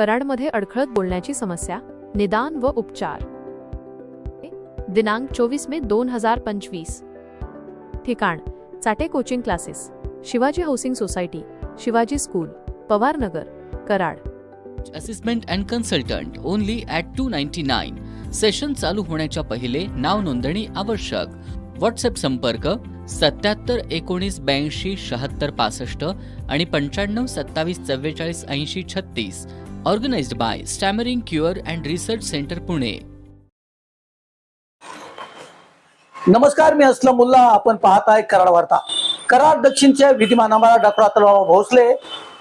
कराडमध्ये अडखळत बोलण्याची समस्या निदान व उपचार. दिनांक चोवीस मे दोन हजार पंचवीस. ठिकाण Chate coaching classes Shivaji housing society Shivaji school Pawarnagar Karad. Assessment and consultant only at two ninety nine session चालू होण्याच्या पहिले नाव नोंदणी आवश्यक. व्हॉट्सअप संपर्क सत्याहत्तर एकोणीस ब्याऐंशी शहात्तर पासष्ट आणि पंच्याण्णव सत्तावीस चव्वेचाळीस ऐंशी छत्तीस. Organised by stammering cure and research centre Pune नमस्कार मी असलम मुल्ला. आपण पाहत आहे कराड वार्ता. कराड दक्षिणच्या विधिमान आम्हाला डॉक्टर अतुलबाबा भोसले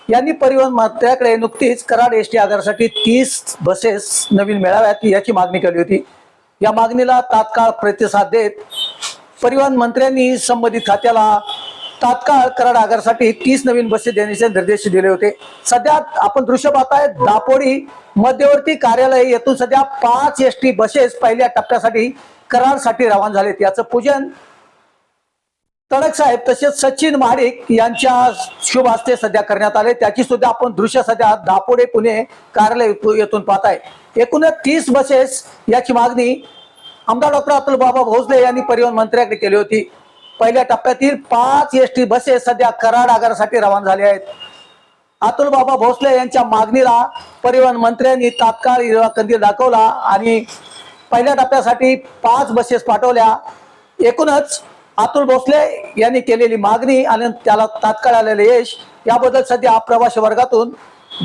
यांनी परिवहन मंत्र्याकडे नुकतीच कराड एस टी आगारासाठी तीस बसेस नवीन मिळाव्यात याची मागणी केली होती. या मागणीला तात्काळ प्रतिसाद देत परिवहन मंत्र्यांनी संबंधित खात्याला तात्काळ कराड आगारासाठी तीस नवीन बसेस देण्याचे निर्देश दिले होते. सध्या आपण दृश्य पाहताय दापोडी मध्यवर्ती कार्यालय येथून सध्या पाच एस टी बसेस पहिल्या टप्प्यासाठी करारसाठी रवाना झालेत. याचं पूजन तडक साहेब तसेच सचिन महाडिक यांच्या शुभ हस्ते सध्या करण्यात आले. त्याची सुद्धा आपण दृश्य सध्या दापोडे पुणे कार्यालय येथून येथून पाहताय. एकूणच तीस बसेस याची मागणी आमदार डॉक्टर अतुल बाबा भोसले यांनी परिवहन मंत्र्याकडे केली होती. पहिल्या टप्प्यातील पाच एस टी बसेस सध्या कराड आगारासाठी रवाना झाले आहेत. अतुल बाबा भोसले यांच्या मागणीला परिवहन मंत्र्यांनी तात्काळ हिरवा कंदील दाखवला आणि पहिल्या टप्प्यासाठी पाच बसेस पाठवल्या. एकूणच अतुल भोसले यांनी केलेली मागणी आणि त्याला तात्काळ आलेले यश याबद्दल सध्या प्रवासी वर्गातून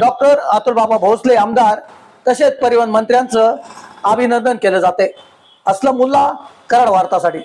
डॉक्टर अतुल बाबा भोसले आमदार तसेच परिवहन मंत्र्यांचं अभिनंदन केलं जाते. असला मुल्ला कराड वार्तासाठी.